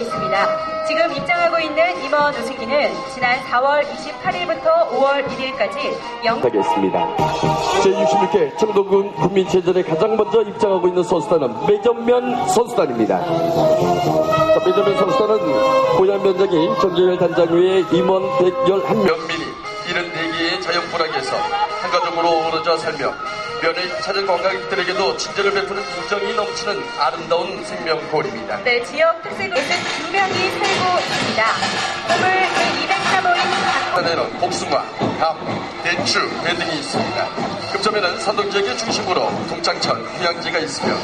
있습니다. 지금 입장하고 있는 임원 우승기는 지난 4월 28일부터 5월 1일까지 영 하겠습니다. 제66회 청동군 국민체전에 가장 먼저 입장하고 있는 선수단은 매점면 선수단입니다. 자, 매점면 선수단은 고향 면장인 정재열 단장 외에 임원 111명 면민이 74개의 자연불악에서 한가족으로 어우러져 살며 면을 찾은 관광객들에게도 친절을 베푸는 우정이 넘치는 아름다운 생명골입니다. 네, 지역 특색으로 2명이 살고 있습니다. 꿈을 제203호인 산에는 복숭아, 밤, 대추, 배 등이 있습니다. 급점에는 산동 지역의 중심으로 동창천 휴양지가 있으며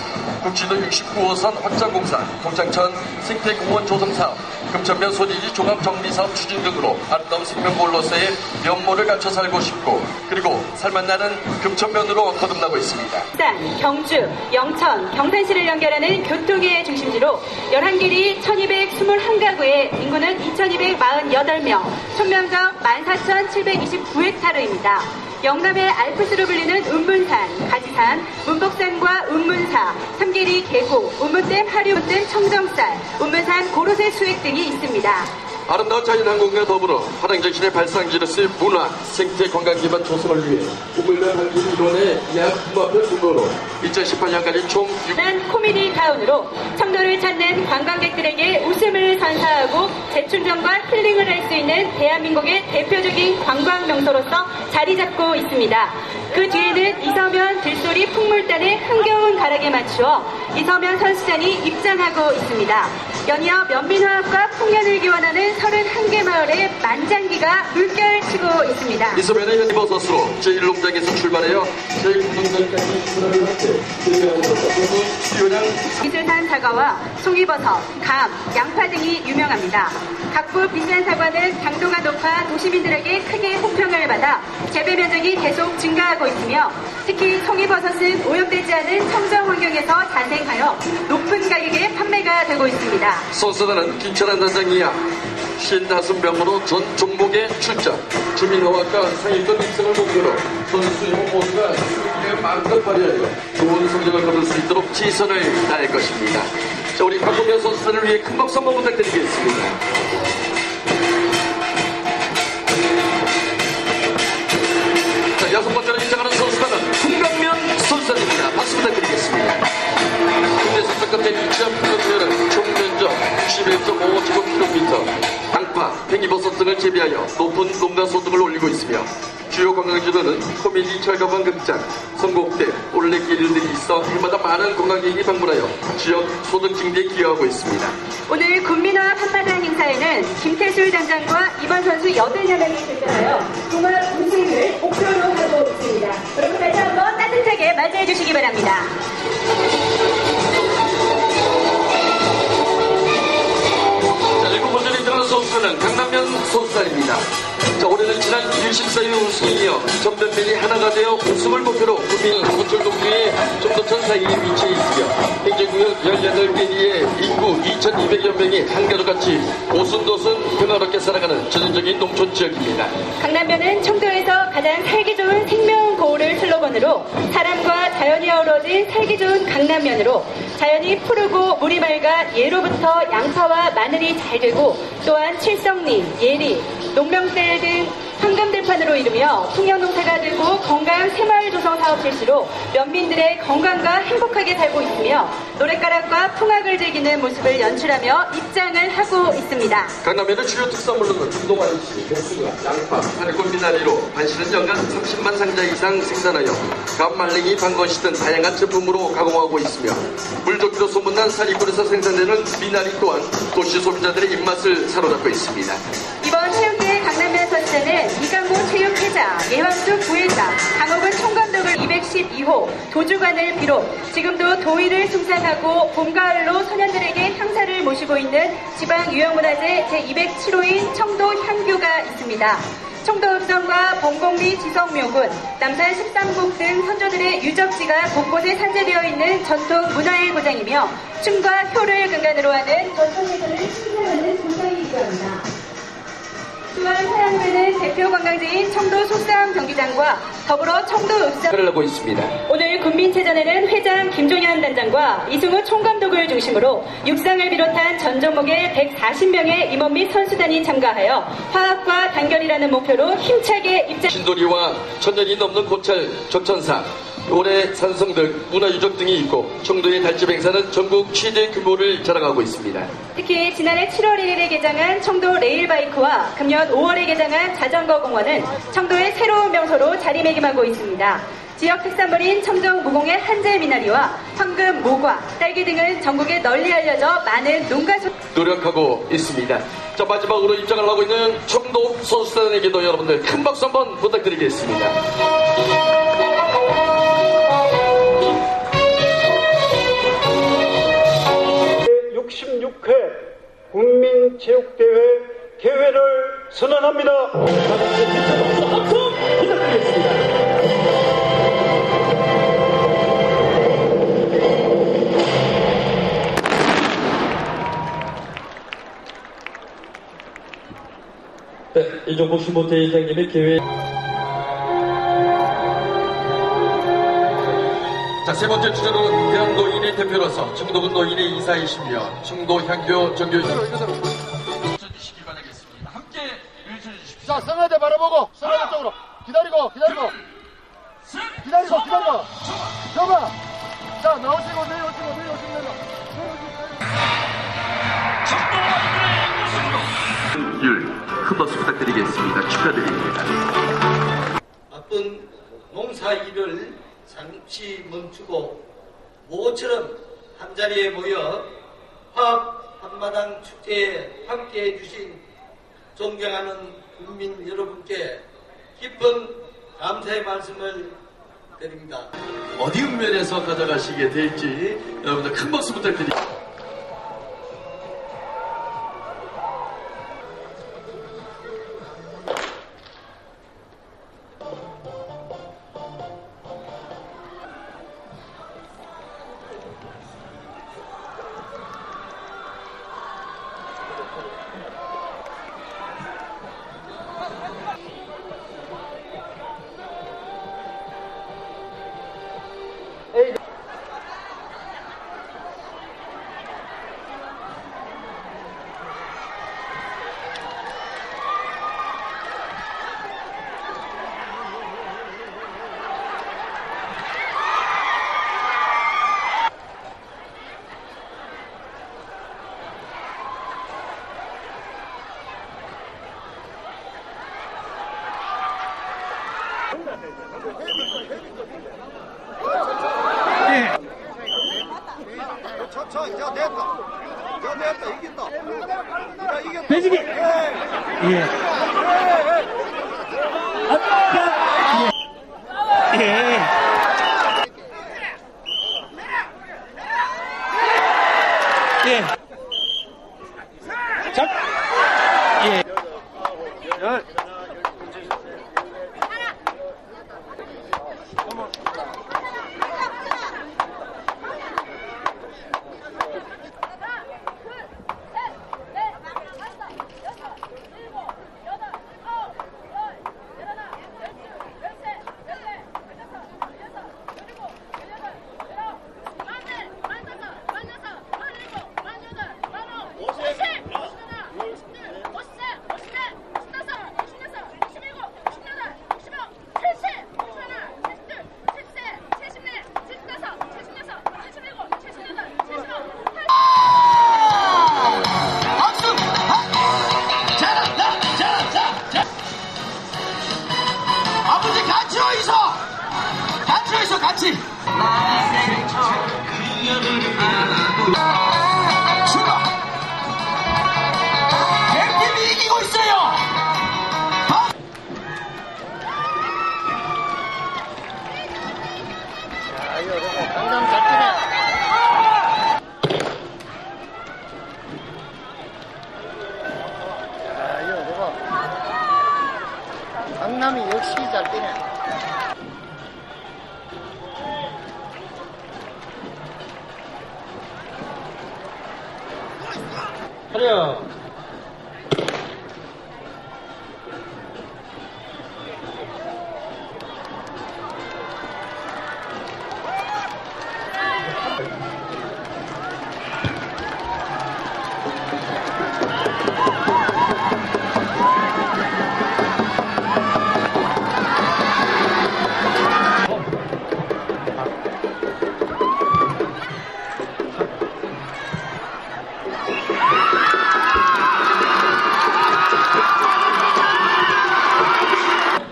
국지도 69호선 확장공사, 동창천 생태공원 조성사업, 금천면 소재지 종합정리사업 추진 등으로 아름다운 생명골로서의 면모를 갖춰 살고 싶고 그리고 살맛 나는 금천면으로 거듭나고 있습니다. 부산, 경주, 영천, 경산시를 연결하는 교통의 중심지로 11길이 1221가구에 인구는 2248명, 총면적 14,729헥타르입니다. 영남의 알프스로 불리는 운문산, 가지산, 문복산과 운문사, 삼계리 계곡, 운문댐 하류댐 청정쌀, 운문산 고로쇠 수액 등이 있습니다. 아름다운 자연환경과 더불어 화랑정신의 발상지를 쓰인 문화, 생태 관광 기반 조성을 위해 꿈을 한길 일원의 약 부합표 등으로 2018년까지 총 6... 난 코미디 타운으로 청도를 찾는 관광객들에게 웃음을 선사하고 재충전과 힐링을 할 수 있는 대한민국의 대표적인 관광 명소로서 자리 잡고 있습니다. 그 뒤에는 이서면 들소리 풍물단의 흥겨운 가락에 맞추어 이서면 선수단이 입장하고 있습니다. 연이어 면민화합과 풍년을 기원하는 31개 마을의 만장기가 물결치고 있습니다. 이소면의 현이버섯으로 제1농장에서 출발하여 제9농장까지 출발을 할때 수요량 비슬산 사과와 송이버섯, 감, 양파 등이 유명합니다. 각부 비싼 사과는 당도가 높아 도시민들에게 크게 호평을 받아 재배 면적이 계속 증가하고 있으며 특히 송이버섯은 오염되지 않은 청정 환경에서 자생하여 높은 가격에 판매가 되고 있습니다. 선수단은 김철한 단장이야 55명으로 전 종목에 출전 주민호학과 상위권 입성을 목표로 선수 형 모두가 승리에 마음껏 발휘하여 좋은 성적을 거둘 수 있도록 최선을 다할 것입니다. 자, 우리 박동현 선수단을 위해 큰 박수 한번 부탁드리겠습니다. 등을 재배하여 높은 농가 소득을 올리고 있으며 주요 관광지로는 코미디 철가방 극장, 선곡대, 올레길 등이 있어 해마다 많은 관광객이 방문하여 지역 소득 증대에 기여하고 있습니다. 오늘 군민화 한마당 행사에는 김태술 단장과 이번 선수 8명이 출전하여 종합 우승을 목표로 하고 있습니다. 여러분 다시 한번 따뜻하게 맞이해 주시기 바랍니다. 자, 일곱 번째로 입장하는 선수는 강남면 선수단입니다. 자, 올해는 지난 114위 우승이며 전면면이 하나가 되어 우승을 목표로 국민 호철동주의 정도천 사이에 위치해 있으며 행정구역 18개리의 인구 2,200여 명이 한가족같이 오순도순 평화롭게 살아가는 전형적인 농촌 지역입니다. 강남면은 청도에서 가장 살기 좋은 생명고를 슬로건으로 사람과 자연이 어우러진 살기 좋은 강남면으로 자연이 푸르고 물이 맑아 예로부터 양파와 마늘이 잘 되고 또한 칠성리, 예리, 농명쌀 등 황금들판으로 이르며 풍년농사가 되고 건강 새마을 조성 사업 실시로 면민들의 건강과 행복하게 살고 있으며 노랫가락과 풍악을 즐기는 모습을 연출하며 입장을 하고 있습니다. 강남면의 주요 특산물로는 중동아이씨, 복숭아, 양파, 한일꽃 미나리로 반실은 연간 30만 상자 이상 생산하여 감말랭이, 방건시 등 다양한 제품으로 가공하고 있으며 물좋기로 소문난 사리꾼에서 생산되는 미나리 또한 도시 소비자들의 입맛을 사로잡고 있습니다. 체육회장, 예왕수 부회장, 강호근 총감독을 212호 도주관을 비롯 지금도 도의를 숭상하고 봄, 가을로 소년들에게 향사를 모시고 있는 지방유형문화재 제207호인 청도 향교가 있습니다. 청도읍성과 봉곡리 지성묘군, 남산 13국 등 선조들의 유적지가 곳곳에 산재되어 있는 전통 문화의 고장이며 춤과 효를 근간으로 하는 전통예술을 신장하는 고장이기도 합니다. 또한 사양되는 대표 관광지인 청도 속상 경기장과 더불어 청도 읍사 역할을 하고 있습니다. 오늘 군민체전에는 회장 김종현 단장과 이승우 총감독을 중심으로 육상을 비롯한 전 종목의 140명의 임원 및 선수단이 참가하여 화합과 단결이라는 목표로 힘차게 입장 신도리와 천년이 넘는 고찰 적천사 올해 산성들 문화유적 등이 있고 청도의 달집 행사는 전국 최대 규모를 자랑하고 있습니다. 특히 지난해 7월 1일에 개장한 청도 레일바이크와 금년 5월에 개장한 자전거 공원은 청도의 새로운 명소로 자리매김하고 있습니다. 지역 특산물인 청정 무공의 한재 미나리와 황금 모과, 딸기 등은 전국에 널리 알려져 많은 농가 소... 노력하고 있습니다. 자 마지막으로 입장을 하고 있는 청도 선수단에게도 여러분들 큰 박수 한번 부탁드리겠습니다. 체육대회 개회를 선언합니다. 네, 이종복 신보태회장님의 계획. 자, 세 번째 주제로 대한 노인의 대표로서 청도군 노인의 이사이시며 청도 향교 정교 주시기 바라겠습니다. 함께 외쳐주십시오. 자, 성화대 바라보고, 성화대 쪽으로. 기다리고, 기다리고. 기다리고, 기다리고. 저봐. 자, 나오시고, 내려오시고, 내려오시고, 내려. 율큰 박수 부탁드리겠습니다. 축하드립니다. 바쁜 농사 일을 잠시 멈추고 모처럼 한자리에 모여 화합 한마당 축제에 함께해 주신 존경하는 국민 여러분께 깊은 감사의 말씀을 드립니다. 어디 읍면에서 가져가시게 될지 여러분들 큰 박수 부탁드립니다. 저, 저, 됐다. 저, 됐다. 이겼다. 자, 이겼다. 배지기. 예. 아버지 어이소! 같이 어이소 같이!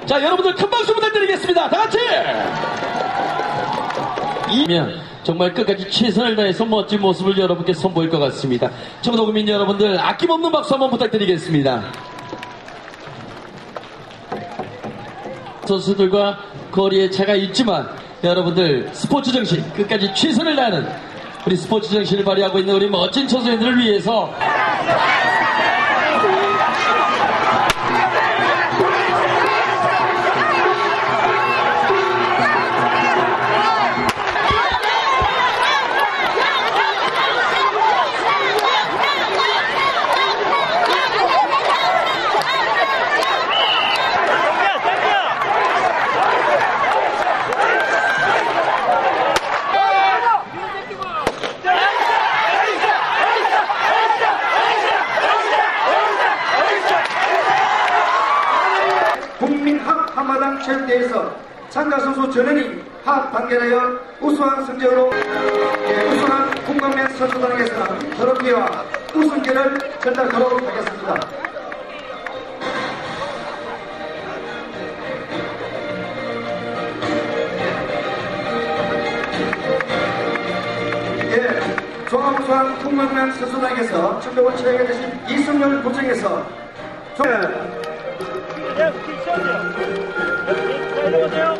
자, 여러분들 큰 박수 부탁드리겠습니다. 다 같이! 이면 정말 끝까지 최선을 다해서 멋진 모습을 여러분께 선보일 것 같습니다. 청도국민 여러분들 아낌없는 박수 한번 부탁드리겠습니다. 선수들과 거리에 차가 있지만 여러분들 스포츠 정신 끝까지 최선을 다하는 우리 스포츠 정신을 발휘하고 있는 우리 멋진 청소년들을 위해서 국민학 한마당 체육대회에서 참가 선수 전원이 학 단계하여 우수한 성적으로 예, 우수한 공감면 선수단에게서는 트로피와 우승계를 전달하도록 하겠습니다. 예, 종합우수한 공감면 선수단에게서 청도원 체육에 대신 이승열 부청에서 종...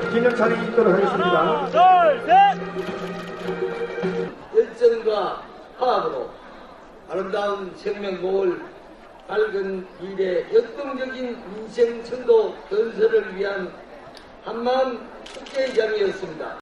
기념차례 있도록 하겠습니다. 열정과 화합으로 아름다운 생명고을 밝은 미래 역동적인 민생 천도 건설을 위한 한마음 축제장이었습니다.